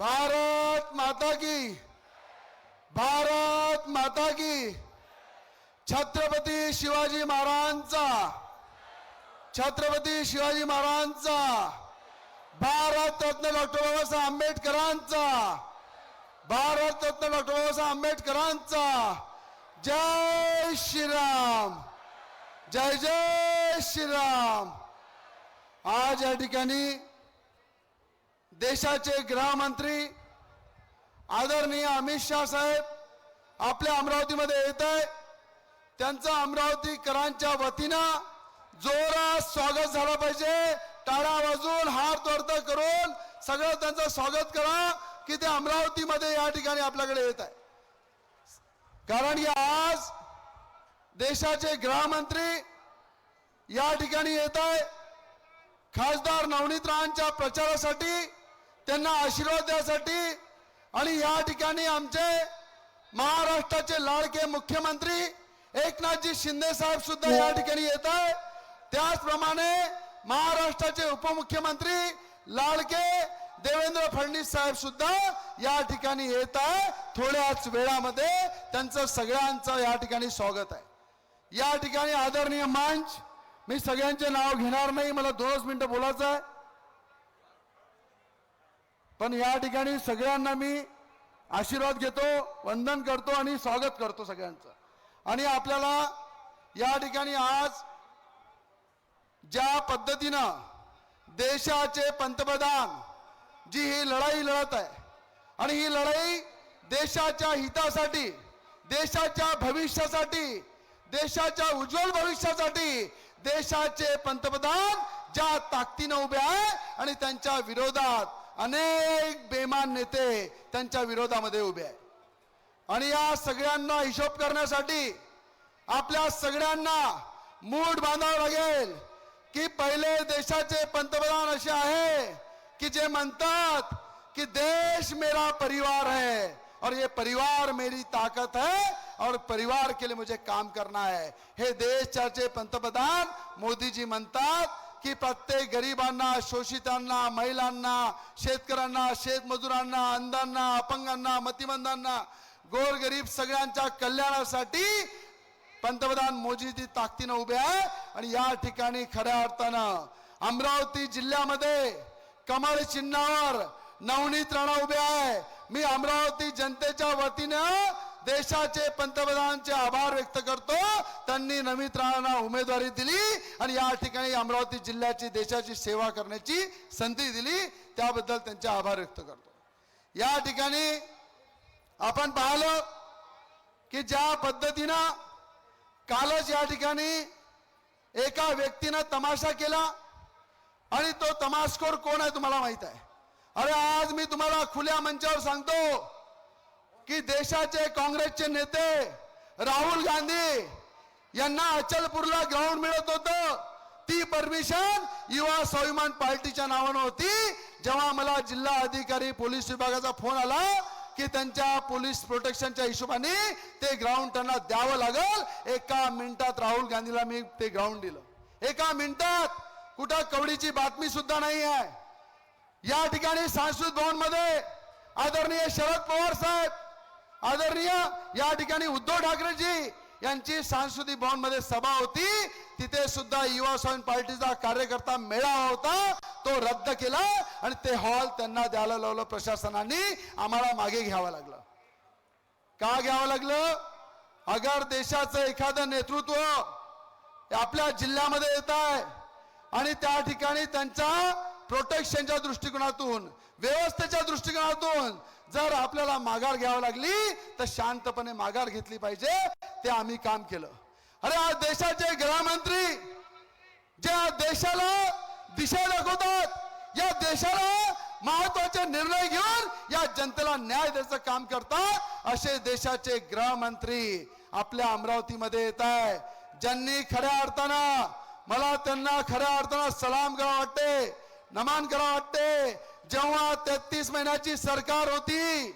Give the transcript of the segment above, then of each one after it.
भारत माता की। भारत माता की। छत्रपती शिवाजी महाराजांचा। छत्रपती शिवाजी महाराजांचा। भारतरत्न डॉक्टर बाबासाहेब आंबेडकरांचा। भारतरत्न डॉक्टर बाबासाहेब आंबेडकरांचा। जय श्रीराम। जय जय श्रीराम। आज या ठिकाणी देशाचे गृहमंत्री आदरणीय अमित शाह साहेब आपल्या अमरावतीमध्ये येत आहे त्यांचं अमरावतीकरांच्या वतीनं जोरात स्वागत झालं पाहिजे. टाळा वाजून हार तोडत करून सगळं त्यांचं स्वागत करा की ते अमरावतीमध्ये या ठिकाणी आपल्याकडे येत आहे कारण की आज देशाचे गृहमंत्री या ठिकाणी येत आहे खासदार नवनीत रावांच्या प्रचारासाठी त्यांना आशीर्वाद द्यासाठी आणि या ठिकाणी आमचे महाराष्ट्राचे लाडके मुख्यमंत्री एकनाथजी शिंदे साहेब सुद्धा या ठिकाणी येत आहे. त्याचप्रमाणे महाराष्ट्राचे उपमुख्यमंत्री लाडके देवेंद्र फडणवीस साहेब सुद्धा या ठिकाणी येत आहे. थोड्याच वेळामध्ये त्यांचं सगळ्यांचं या ठिकाणी स्वागत आहे. या ठिकाणी आदरणीय मंच मी सगळ्यांचे नाव घेणार नाही मला दोनच मिनिटं बोलायचं आहे. पण या ठिकाणी सगळ्यांना मी आशीर्वाद घेतो वंदन करतो आणि स्वागत करतो सगळ्यांचं. आणि आपल्याला या ठिकाणी आज ज्या पद्धतीनं देशाचे पंतप्रधान जी ही लढाई लढत आहे आणि ही लढाई देशाच्या हितासाठी देशाच्या भविष्यासाठी देशाच्या उज्ज्वल भविष्यासाठी देशाचे पंतप्रधान ज्या ताकदीनं उभे आहे आणि त्यांच्या विरोधात अनेक बेमान नेते त्यांच्या विरोधामध्ये उभे आहे आणि या सगळ्यांना हिशोब करण्यासाठी आपल्या सगळ्यांना मूड बांधावं लागेल की पहिले देशाचे पंतप्रधान असे आहे की जे म्हणतात की देश मेरा परिवार है और ये परिवार मेरी ताकत है और परिवार के लिए मुझे काम करना है. हे देशाचे पंतप्रधान मोदीजी म्हणतात की प्रत्येक गरिबांना शोषितांना महिलांना शेतकऱ्यांना शेतमजुरांना अंधांना अपंगांना मतिमंदांना गोरगरीब सगळ्यांच्या कल्याणासाठी पंतप्रधान मोदीजी ताकदीनं उभे आहे आणि या ठिकाणी खऱ्या अर्थानं अमरावती जिल्ह्यामध्ये कमळ चिन्हावर नवनीत राणा उभे आहे. मी अमरावती जनतेच्या वतीनं देशाचे पंतप्रधानांचे आभार व्यक्त करतो. त्यांनी नमित राणांना उमेदवारी दिली आणि या ठिकाणी अमरावती जिल्ह्याची देशाची सेवा करण्याची संधी दिली. त्याबद्दल त्यांचे आभार व्यक्त करतो. या ठिकाणी आपण पाहिलं की ज्या पद्धतीनं कालच या ठिकाणी एका व्यक्तीनं तमाशा केला आणि तो तमाशखोर कोण आहे तुम्हाला माहीत आहे? अरे आज मी तुम्हाला खुल्या मंचावर सांगतो. की देशाचे काँग्रेसचे नेते राहुल गांधी यांना अचलपूरला ग्राउंड मिळत होतं. ती परमिशन युवा स्वाभिमान पार्टीच्या नावानं होती. जेव्हा मला जिल्हा अधिकारी पोलीस विभागाचा फोन आला की त्यांच्या पोलीस प्रोटेक्शनच्या हिशोबाने ते ग्राउंड त्यांना द्यावं लागल. एका मिनिटात राहुल गांधीला मी ते ग्राउंड दिलं. एका मिनिटात कुठं कवडीची बातमी सुद्धा नाही आहे. या ठिकाणी सांस्कृतिक भवनमध्ये आदरणीय शरद पवार साहेब आदरणीय या ठिकाणी उद्धव ठाकरेजी यांची सांस्कृतिक भवनमध्ये सभा होती. तिथे सुद्धा युवा स्वामी पार्टीचा कार्यकर्ता मेळावा होता. तो रद्द केला आणि ते हॉल त्यांना द्यायला लावलं प्रशासनाने. आम्हाला मागे घ्यावं लागलं. का घ्यावं लागलं? अगर देशाचं एखादं नेतृत्व आपल्या जिल्ह्यामध्ये येत आहे आणि त्या ठिकाणी त्यांच्या प्रोटेक्शनच्या दृष्टिकोनातून व्यवस्थेच्या दृष्टिकोनातून जर आपल्याला माघार घ्यावी लागली तर शांतपणे माघार घेतली पाहिजे. ते आम्ही काम केलं. अरे आज देशाचे गृहमंत्री ज्या देशाला दिशा दाखवतात या देशाला महत्त्वाचे निर्णय घेऊन या जनतेला न्याय द्यायचं काम करतात असे देशाचे गृहमंत्री आपल्या अमरावतीमध्ये येत आहे. ज्यांनी खऱ्या अर्थानं मला त्यांना खऱ्या अर्थानं सलाम करा वाटते नमान करावं वाटते जेव्हा तेहतीस महिन्याची सरकार होती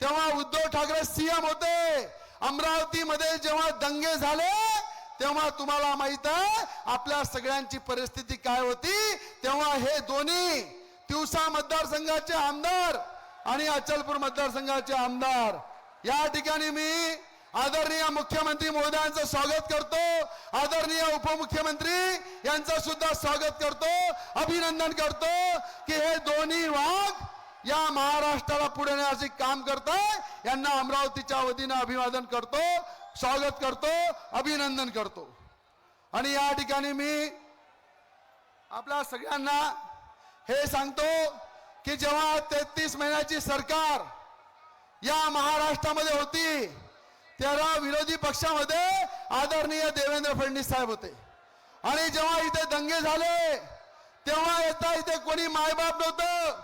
तेव्हा उद्धव ठाकरे सीएम होते. अमरावतीमध्ये जेव्हा दंगे झाले तेव्हा तुम्हाला माहीत आहे आपल्या सगळ्यांची परिस्थिती काय होती? तेव्हा हे दोन्ही तिवसा मतदारसंघाचे आमदार आणि अचलपूर मतदारसंघाचे आमदार. या ठिकाणी मी आदरणीय मुख्यमंत्री महोदयांचं स्वागत करतो. आदरणीय उपमुख्यमंत्री यांचं सुद्धा स्वागत करतो. अभिनंदन करतो की हे दोन्ही वाघ या महाराष्ट्राला पुढे नेण्याचे काम करताय. यांना अमरावतीच्या वतीनं अभिवादन करतो स्वागत करतो अभिनंदन करतो. आणि या ठिकाणी मी आपल्या सगळ्यांना हे सांगतो की जेव्हा तेहतीस महिन्याची सरकार या महाराष्ट्रामध्ये होती तेव्हा विरोधी पक्षामध्ये आदरणीय देवेंद्र फडणवीस साहेब होते. आणि जेव्हा इथे दंगे झाले तेव्हा येता इथे कोणी मायबाप नव्हतं.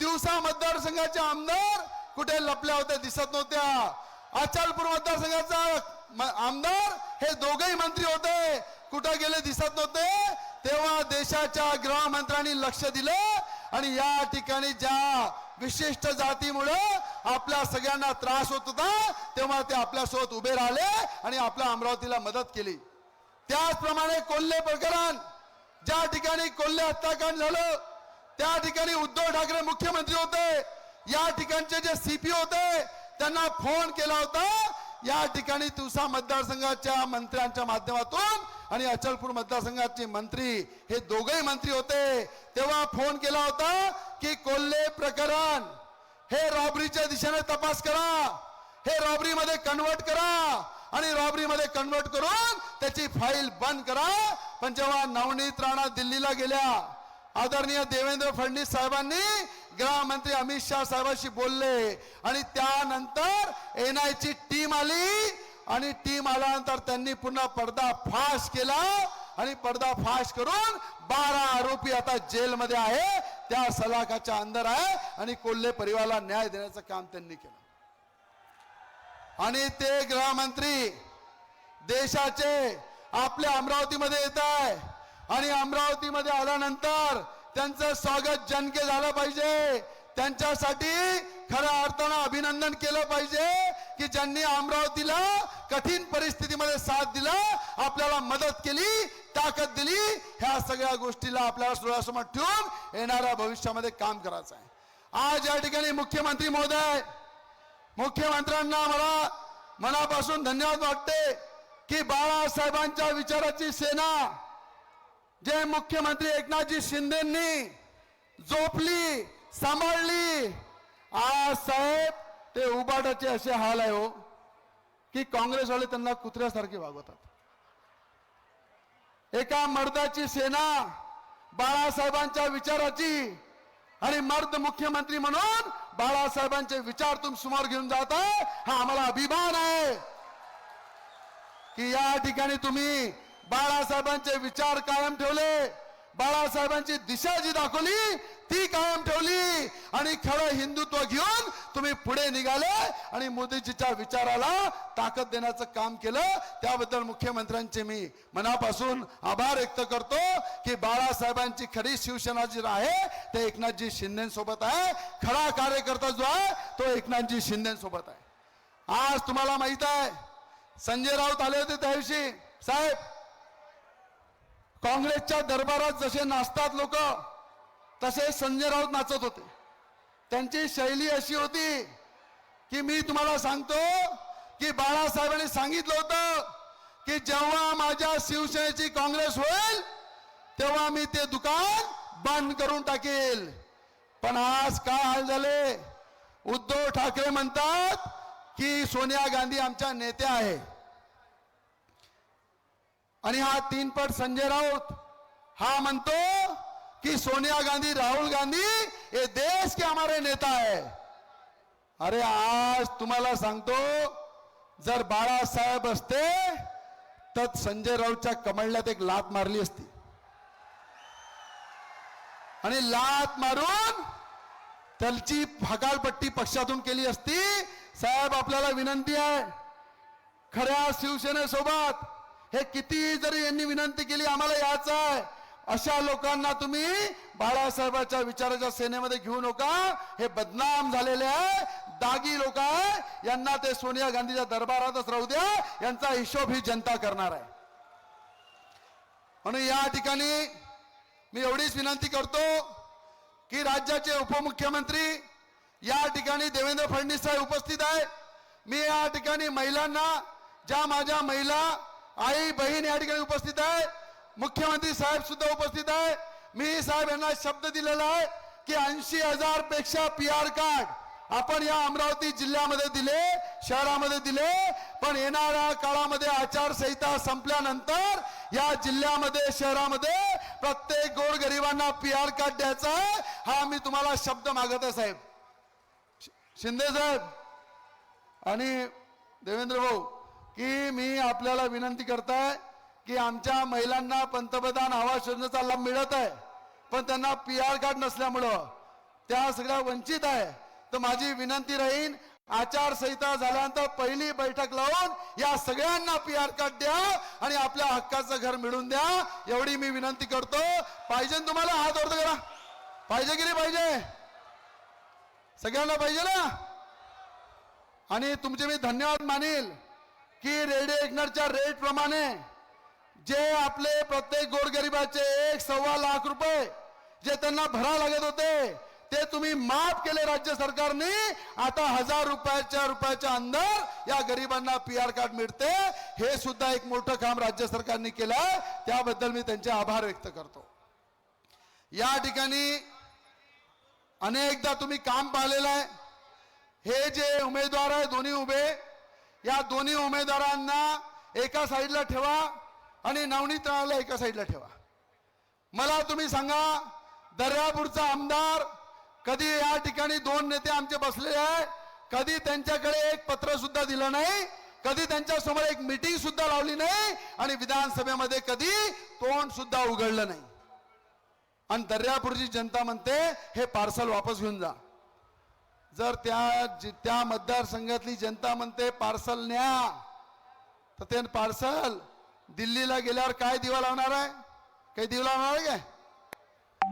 दिवसा मतदारसंघाचे आमदार कुठे लपल्या होत्या दिसत नव्हत्या. अचलपूर मतदारसंघाचा आमदार हे दोघेही मंत्री होते. कुठे गेले दिसत नव्हते. तेव्हा देशाच्या गृहमंत्र्यांनी लक्ष दिलं. आणि या ठिकाणी ज्या विशिष्ट जातीमुळे आपल्या सगळ्यांना त्रास होत होता तेव्हा ते आपल्यासोबत उभे राहिले आणि आपल्या अमरावतीला मदत केली. त्याचप्रमाणे कोल्हे प्रकरण ज्या ठिकाणी कोल्हे हत्याकांड झालं त्या ठिकाणी उद्धव ठाकरे मुख्यमंत्री होते. या ठिकाणचे जे सीपी होते त्यांना फोन केला होता. या ठिकाणी तुसा मतदारसंघाच्या मंत्र्यांच्या माध्यमातून आणि अचलपूर मतदारसंघाचे मंत्री हे दोघही मंत्री होते. तेव्हा फोन केला होता की कोल्हे प्रकरण हे रॉबरीच्या दिशेने तपास करा. हे रॉबरी मध्ये कन्वर्ट करा. आणि रॉबरी मध्ये कन्वर्ट करून त्याची फाईल बंद करा. पण जेव्हा नवनीत राणा दिल्लीला गेल्या आदरणीय देवेंद्र फडणवीस साहेबांनी गृहमंत्री अमित शाह साहेबांशी बोलले आणि त्यानंतर एनआयची टीम आली आणि टीम आल्यानंतर त्यांनी पुन्हा पडदा फाश केला आणि पडदा फाश करून बारा आरोपी आता जेलमध्ये आहे. त्या सलाखाच्या अंदर आहे आणि कोल्हे परिवाराला न्याय देण्याचं काम त्यांनी केलं. आणि ते गृहमंत्री देशाचे आपल्या अमरावतीमध्ये येत आहे. आणि अमरावतीमध्ये आल्यानंतर त्यांचं स्वागत जनके झालं पाहिजे. त्यांच्यासाठी खऱ्या अर्थानं अभिनंदन केलं पाहिजे की ज्यांनी अमरावतीला कठीण परिस्थितीमध्ये साथ दिला आपल्याला मदत केली ताकद दिली ह्या सगळ्या गोष्टीला आपल्याला डोळ्यासमोर ठेवून येणाऱ्या भविष्यामध्ये काम करायचं आहे. आज या ठिकाणी मुख्यमंत्री महोदय मुख्यमंत्र्यांना मला मनापासून धन्यवाद वाटते की बाळासाहेबांच्या विचाराची सेना जे मुख्यमंत्री एकनाथजी शिंदेनी जोपली सांभाळली आज साहेब ते उबाटाचे असे हाल आहे हो. की काँग्रेसवाले त्यांना कुत्र्यासारखे वागवतात. एका मर्दाची सेना बाळासाहेबांच्या विचाराची आणि मर्द मुख्यमंत्री म्हणून बाळासाहेबांचे विचार तुम समोर घेऊन जात आहे हा आम्हाला अभिमान आहे. की या ठिकाणी तुम्ही बाळासाहेबांचे विचार कायम ठेवले बाळासाहेबांची दिशा जी दाखवली ती कायम ठेवली. आणि खरं हिंदुत्व घेऊन तुम्ही पुढे निघाले आणि मोदीजीच्या विचाराला ताकद देण्याचं काम केलं. त्याबद्दल मुख्यमंत्र्यांचे मी मनापासून आभार व्यक्त करतो की बाळासाहेबांची खरी शिवसेना जी आहे ते एकनाथजी शिंदेसोबत आहे. खरा कार्यकर्ता जो आहे तो एकनाथजी शिंदेसोबत आहे. आज तुम्हाला माहीत आहे संजय राऊत आले होते त्या दिवशी साहेब काँग्रेसच्या दरबारात जसे नाचतात लोक तसे संजय राऊत नाचत होते. त्यांची शैली अशी होती की मी तुम्हाला सांगतो की बाळासाहेबांनी सांगितलं होतं की जेव्हा माझ्या शिवसेनेची काँग्रेस होईल तेव्हा मी ते दुकान बंद करून टाकेल. पण आज काय हाल झाले? उद्धव ठाकरे म्हणतात की सोनिया गांधी आमच्या नेत्या आहे आणि हा तीनपट संजय राऊत. हा म्हणतो कि सोनिया गांधी राहुल गांधी हे देश के हमारे नेता है. अरे आज तुम्हाला सांगतो जर बाळासाहेब असते तर संजय राऊतच्या कमळण्यात एक लात मारली असती. आणि लात मारून त्याची हकालपट्टी पक्षातून केली असती. साहेब आपल्याला विनंती आहे. खऱ्या शिवसेनेसोबत हे किती जरी यांनी विनंती केली आम्हाला यायचं आहे. अशा लोकांना तुम्ही बाळासाहेबाच्या विचाराच्या सेनेमध्ये घेऊ नका. हे बदनाम झालेले आहे. दागी लोक आहे. यांना ते सोनिया गांधीच्या दरबारातच राहू द्या. यांचा हिशोब ही जनता करणार आहे. म्हणून या ठिकाणी मी एवढीच विनंती करतो की राज्याचे उपमुख्यमंत्री या ठिकाणी देवेंद्र फडणवीस साहेब उपस्थित आहे मी या ठिकाणी महिलांना ज्या माझ्या महिला आई बहीण या ठिकाणी उपस्थित आहे. मुख्यमंत्री साहेब सुद्धा उपस्थित आहे. मी साहेब यांना शब्द दिलेला आहे की ऐंशी हजारपेक्षा पी आर कार्ड आपण या अमरावती जिल्ह्यामध्ये दिले शहरामध्ये दिले पण येणाऱ्या काळामध्ये आचारसंहिता संपल्यानंतर या जिल्ह्यामध्ये शहरामध्ये प्रत्येक गोरगरिबांना पी आर कार्ड द्यायचा आहे. हा मी तुम्हाला शब्द मागत आहे साहेब. शिंदे साहेब आणि देवेंद्र भाऊ की मी आपल्याला विनंती करताय की आमच्या महिलांना पंतप्रधान आवास योजनेचा लाभ मिळत आहे. पण त्यांना पी आर कार्ड नसल्यामुळं त्या सगळ्या वंचित आहे. तर माझी विनंती राहीन आचारसंहिता झाल्यानंतर पहिली बैठक लावून या सगळ्यांना पी आर कार्ड द्या आणि आपल्या हक्काचं घर मिळून द्या. एवढी मी विनंती करतो. पाहिजे तुम्हाला? हात वरती करा पाहिजे की नाही पाहिजे? सगळ्यांना पाहिजे ना? आणि तुमचे मी धन्यवाद मानेल. की रेडिओ एकनरच्या रेट प्रमाणे जे आपले प्रत्येक गोरगरिबाचे एक सव्वा लाख रुपये जे त्यांना भरा लागत होते ते तुम्ही माफ केले राज्य सरकारने. आता हजार रुपयाच्या रुपयाच्या अंदर या गरिबांना पी आर कार्ड मिळते. हे सुद्धा एक मोठं काम राज्य सरकारने केलं त्याबद्दल मी त्यांचे आभार व्यक्त करतो. या ठिकाणी अनेकदा तुम्ही काम पाहिलेलं आहे. हे जे उमेदवार आहे दोन्ही उभे या दोन्ही उमेदवारांना एका साईडला ठेवा आणि नवनीत राणाला एका साईडला ठेवा. मला तुम्ही सांगा दर्यापूरचा आमदार कधी या ठिकाणी दोन नेते आमचे बसले आहे कधी त्यांच्याकडे एक पत्र सुद्धा दिलं नाही? कधी त्यांच्यासमोर एक मीटिंग सुद्धा लावली नाही? आणि विधानसभेमध्ये कधी तोंड सुद्धा उघडलं नाही? आणि दर्यापूरची जनता म्हणते हे पार्सल वापस घेऊन जा. जर त्या त्या मतदारसंघातली जनता म्हणते पार्सल न्या. तर ते पार्सल दिल्लीला गेल्यावर काय दिवा लावणार आहे? काही दिवा लावणार आहे काय?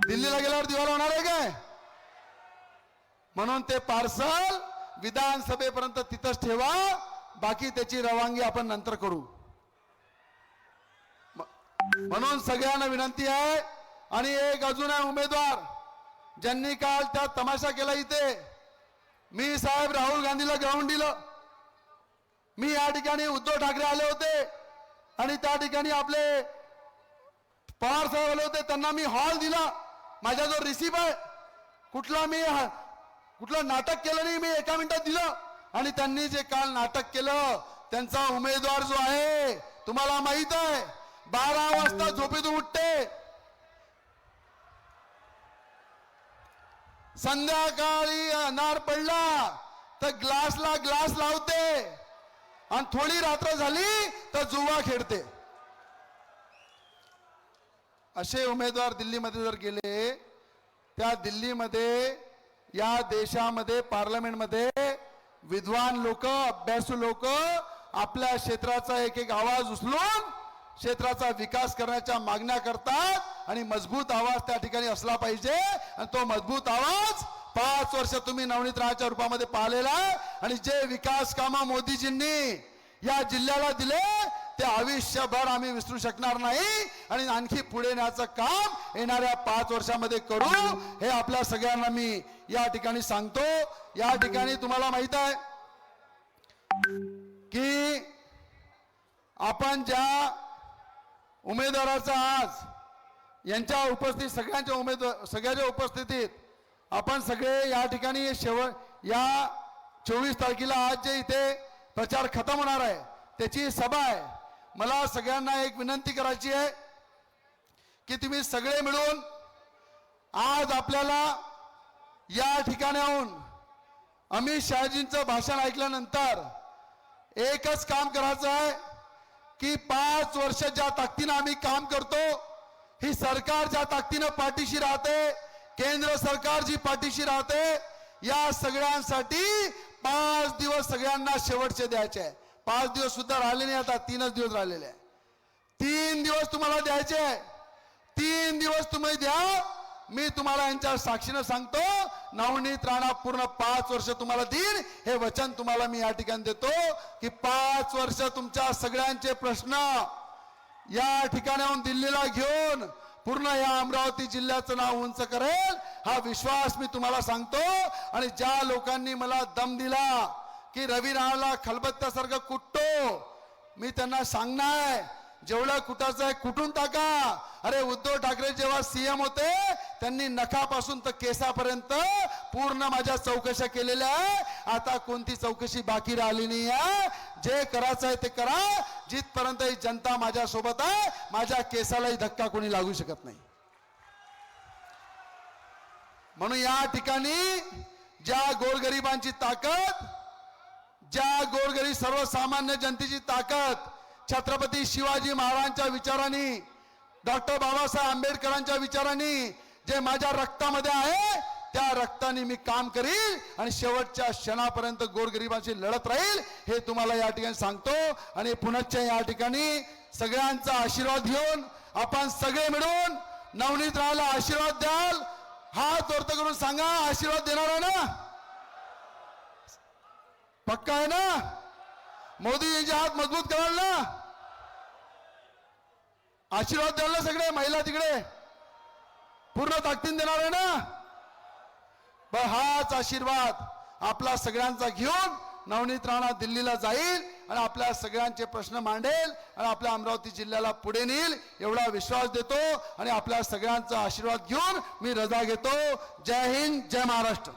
दिल्लीला गेल्यावर दिवा लावणार आहे काय? म्हणून ते पार्सल विधानसभेपर्यंत तिथंच ठेवा बाकी त्याची रवानगी आपण नंतर करू. म्हणून सगळ्यांना विनंती आहे. आणि एक अजून आहे उमेदवार ज्यांनी काल त्या तमाशा केला इथे. मी साहेब राहुल गांधीला ग्राउंड दिलं. मी या ठिकाणी उद्धव ठाकरे आले होते आणि त्या ठिकाणी आपले पवार साहेब आले होते त्यांना मी हॉल दिला. माझा जो रिसिप आहे कुठला मी कुठलं नाटक केलं नाही मी एका मिनिटात दिलं. आणि त्यांनी जे काल नाटक केलं त्यांचा उमेदवार जो आहे तुम्हाला माहीत आहे बारा वाजता झोपेतून उठते संध्याकाळी अनार पडला तर ग्लासला ग्लास लावते. आणि थोडी रात्र झाली तर जुवा खेळते. असे उमेदवार दिल्लीमध्ये जर गेले त्या दिल्लीमध्ये या देशामध्ये पार्लमेंटमध्ये विद्वान लोक अभ्यासू लोक आपल्या क्षेत्राचा एक एक आवाज उचलून क्षेत्राचा विकास करण्याच्या मागण्या करतात आणि मजबूत आवाज त्या ठिकाणी असला पाहिजे. आणि तो मजबूत आवाज पाच वर्ष तुम्ही नवनीत राहाच्या रूपामध्ये पाहिलेला आणि जे विकास कामं मोदीजींनी या जिल्ह्याला दिले ते आयुष्यभर आम्ही विसरू शकणार नाही. आणि आणखी पुढे नेण्याचं काम येणाऱ्या पाच वर्षामध्ये करू. हे आपल्या सगळ्यांना मी या ठिकाणी सांगतो. या ठिकाणी तुम्हाला माहीत आहे की आपण ज्या उमेदवाराचा आज यांच्या उपस्थित सगळ्यांच्या उमेदवार सगळ्याच्या उपस्थितीत आपण सगळे या ठिकाणी शेवट या चोवीस तारखेला आज जे इथे प्रचार खतम होणार आहे त्याची सभा आहे. मला सगळ्यांना एक विनंती करायची आहे की तुम्ही सगळे मिळून आज आपल्याला या ठिकाणाहून अमित शहाजींचं भाषण ऐकल्यानंतर एकच काम करायचं आहे की पाच वर्ष ज्या ताकदीनं आम्ही काम करतो ही सरकार ज्या ताकदीनं पाठीशी राहते केंद्र सरकार जी पाठीशी राहते या सगळ्यांसाठी पाच दिवस सगळ्यांना शेवटचे द्यायचे आहे. पाच दिवस सुद्धा राहिले नाही आता तीनच दिवस राहिलेले आहे. तीन दिवस तुम्हाला द्यायचे आहे. तीन दिवस तुम्ही द्या मी तुम्हाला यांच्या साक्षीनं सांगतो नवनीत राणा पूर्ण पाच वर्ष तुम्हाला देईन. हे वचन तुम्हाला मी या ठिकाणी देतो की पाच वर्ष तुमच्या सगळ्यांचे प्रश्न या ठिकाणाहून दिल्लीला घेऊन पूर्ण या अमरावती जिल्ह्याचं नाव उंच करेल. हा विश्वास मी तुम्हाला सांगतो आणि ज्या लोकांनी मला दम दिला की रवी राणाला खलबत्त्यासारखं कुटतो मी त्यांना सांगणार जेवढा कुटाचं आहे कुठून टाका? अरे उद्धव ठाकरे जेव्हा सीएम होते त्यांनी नखापासून तर केसापर्यंत पूर्ण माझ्या चौकशा केलेल्या आहे. आता कोणती चौकशी बाकी राहिली नाही आहे जे करायचं आहे ते करा. जिथपर्यंत ही जनता माझ्या सोबत आहे माझ्या केसालाही धक्का कोणी लागू शकत नाही. म्हणून या ठिकाणी ज्या गोरगरिबांची ताकद ज्या गोरगरीब सर्वसामान्य जनतेची ताकद छत्रपती शिवाजी महाराजांच्या विचारांनी डॉक्टर बाबासाहेब आंबेडकरांच्या विचारांनी जे माझ्या रक्तामध्ये आहे त्या रक्ताने मी काम करील आणि शेवटच्या क्षणापर्यंत गोरगरिबांशी लढत राहील हे तुम्हाला या ठिकाणी सांगतो. आणि पुनश्च या ठिकाणी सगळ्यांचा आशीर्वाद घेऊन आपण सगळे मिळून नवनीत राहायला आशीर्वाद द्याल. हात वर्त करून सांगा आशीर्वाद देणार आहे ना? पक्का आहे ना? मोदीजींचे हात मजबूत कराल ना? आशीर्वाद द्याल ना सगळे महिला तिकडे? पूर्ण ताकदीन देणार आहे ना? बर हाच आशीर्वाद आपला सगळ्यांचा घेऊन नवनीत राणा दिल्लीला जाईल आणि आपल्या सगळ्यांचे प्रश्न मांडेल आणि आपल्या अमरावती जिल्ह्याला पुढे नेईल एवढा विश्वास देतो आणि आपल्या सगळ्यांचा आशीर्वाद घेऊन मी रजा घेतो. जय हिंद जय महाराष्ट्र.